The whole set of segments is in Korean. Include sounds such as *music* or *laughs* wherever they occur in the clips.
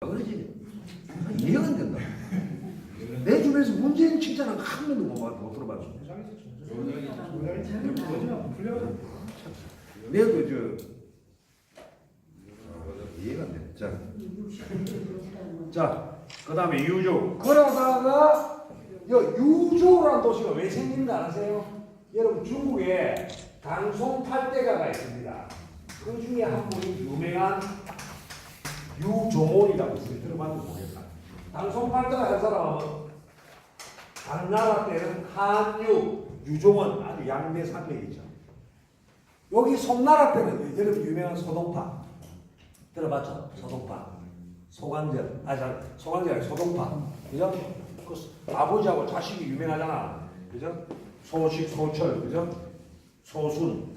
그러지. 이해가 안 된다. 내 주변에서 문재인 칭찬한 한 번도 못, 봤- 못 들어봤어. 내도 저 어, 이해가 안 돼. 자, 자, 그 다음에 유조. 그러다가 여 유조라는 도시가 왜 생긴지 아세요? 여러분 중국에 강송 팔대가가 있습니다. 그 중에 한 분이 유명한 유종원이라고 있어요. 들어봤는지 모르겠다. 강송팔대가 한 사람은 당나라 때는 한유, 유종원 아주 양대 산맥이죠. 여기 송나라 때는 여러분 유명한 소동파 들어봤죠? 소동파, 소관절, 아니 자, 소관절 아니 소동파, 그죠? 그 아버지하고 자식이 유명하잖아, 그죠? 소식, 소철, 그죠? 소순.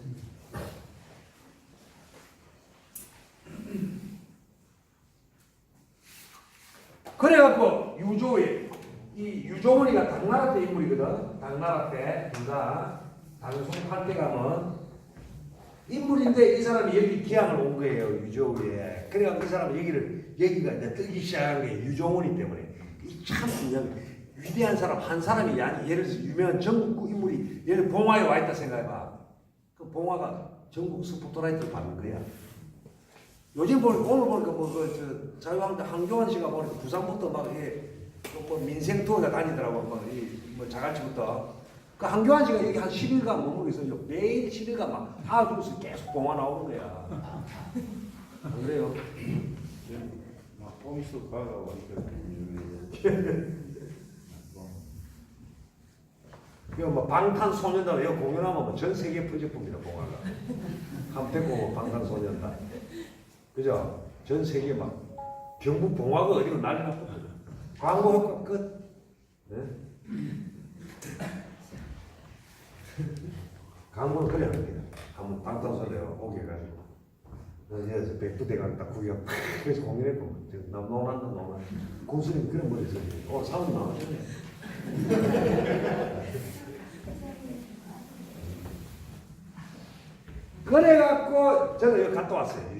그래갖고 유조에 이 유종원이가 당나라 때 인물이거든. 당나라 때 그가 당송팔 때 가면 인물인데 이 사람이 여기 기항을 온 거예요 유조에. 그래갖고 이 사람은 여기를 여기가 이제 뜨기 시작한 게 유종원이 때문에 이참 중요한 위대한 사람 한 사람이 아니 예를 들어서 유명한 전국 인물이 예를 봉화에 와 있다 생각해봐. 그 봉화가 전국 스포트라이트를 받는 거야. 요즘 보니까 오늘 보니까 뭐그 자유한국당 한교안 씨가 보니까 부산부터 막 이게 뭐 민생 투어가 다니더라고 뭐이뭐 자갈치부터. 그 한교안 씨가 여기 한 10일간 머물고 있어요 매일 10일간 막 하루에서 계속 봉화 나오는 거야. 안 그래요? 막 꼼수 가가 이거 뭐 방탄소년단 이거 공연하면 뭐 전 세계 퍼져봅니다 봉화가 한번 데리고 오면 방탄소년단 그죠? 전 세계 막 경북 봉화가 어디고 난리 났거든 광고 효과 끝. 네? *laughs* 광고는 그래 합니다 한번 방탄소년단 오게 해가지고. *laughs* 그래서 백두대 가딱 구경. 그래서 공연했고 나 노란다 노란 군수님 그런 머리 쓰지 어 사람 나오셨네. *laughs* 그래갖고 저는 여기 갔다 왔어요.